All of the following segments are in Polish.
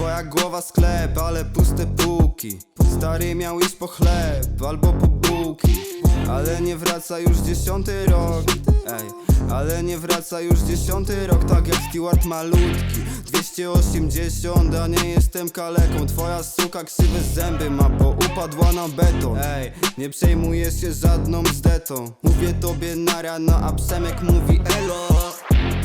Twoja głowa sklep, ale puste półki. Stary miał iść po chleb albo po bułki. Ale nie wraca już dziesiąty rok. Ej, ale nie wraca już dziesiąty rok Tak jak Stewart malutki. 280, a nie jestem kaleką. Twoja suka krzywe zęby ma, bo upadła na beton. Ej, nie przejmujesz się żadną zdetą Mówię tobie na rano, a Przemek mówi elo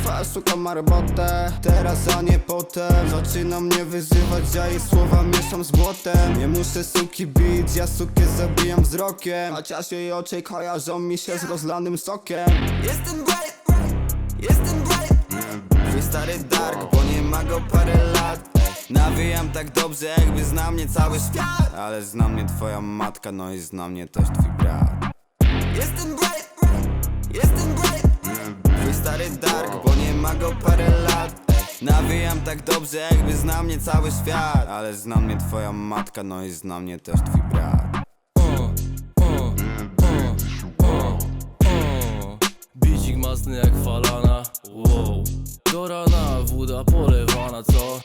Twoja suka ma robotę. Teraz, a nie potem. Zaczyna mnie wyzywać, ja jej słowa mieszam z błotem. Nie muszę suki bić, ja sukę zabijam wzrokiem. Chociaż jej oczy kojarzą mi się z rozlanym sokiem. Jestem bright, jestem bright Twój stary dark, bo nie ma go parę lat. Nawijam tak dobrze, jakby zna mnie cały świat. Ale zna mnie twoja matka, no i zna mnie też twój brat. Jestem bo nie ma go parę lat. Nawijam tak dobrze, jakby zna mnie cały świat. Ale zna mnie twoja matka, no i zna mnie też twój brat. Bicik masny jak falana. Wow. Do rana woda polewana co?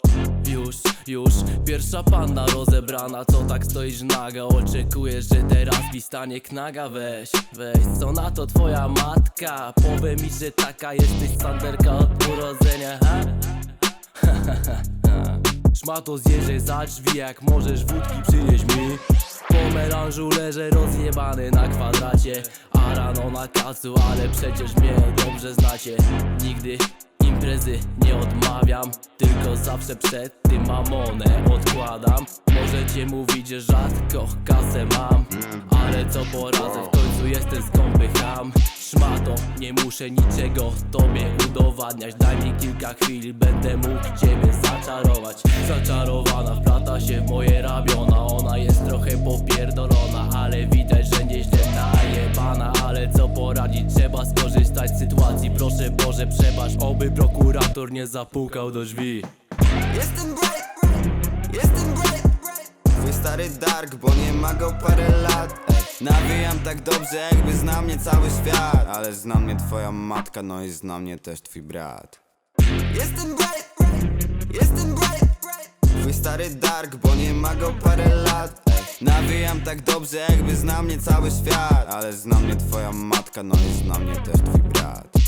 Już, już Pierwsza panna rozebrana Co tak stoisz naga? Oczekujesz, że teraz mi stanie knaga? Weź, weź Co na to twoja matka? Powie mi, że taka jesteś sanderka od urodzenia. Ha? Szmato zjeżdżaj za drzwi Jak możesz wódki przynieś mi. Po melanżu leżę rozjebany na kwadracie A rano na kacu, ale przecież mnie dobrze znacie. Nigdy imprezy nie odmawiam Tylko zawsze przed tym mamonę odkładam. Możecie mówić, że rzadko kasę mam Ale co poradzę, w końcu jestem skąpy ham. Szmato, nie muszę niczego tobie udowadniać Daj mi kilka chwil, będę mógł ciebie zaczarować. Zaczarowana, wplata się w moje rabiona Ona jest trochę popierdolona, ale widać, że nieźle najebana Ale co poradzić, trzeba skorzystać sytuacji. Proszę Boże, przebacz, oby prokurator nie zapukał do drzwi. Jestem bright, jestem bright Twój stary dark, bo nie ma go parę lat. Nawijam tak dobrze, jakby zna mnie cały świat. Ale zna mnie twoja matka, no i zna mnie też twój brat. Jestem bright, jestem bright Twój stary dark, bo nie ma go parę lat Nawijam tak dobrze, jakby zna mnie cały świat. Ale zna mnie twoja matka, no i zna mnie też twój brat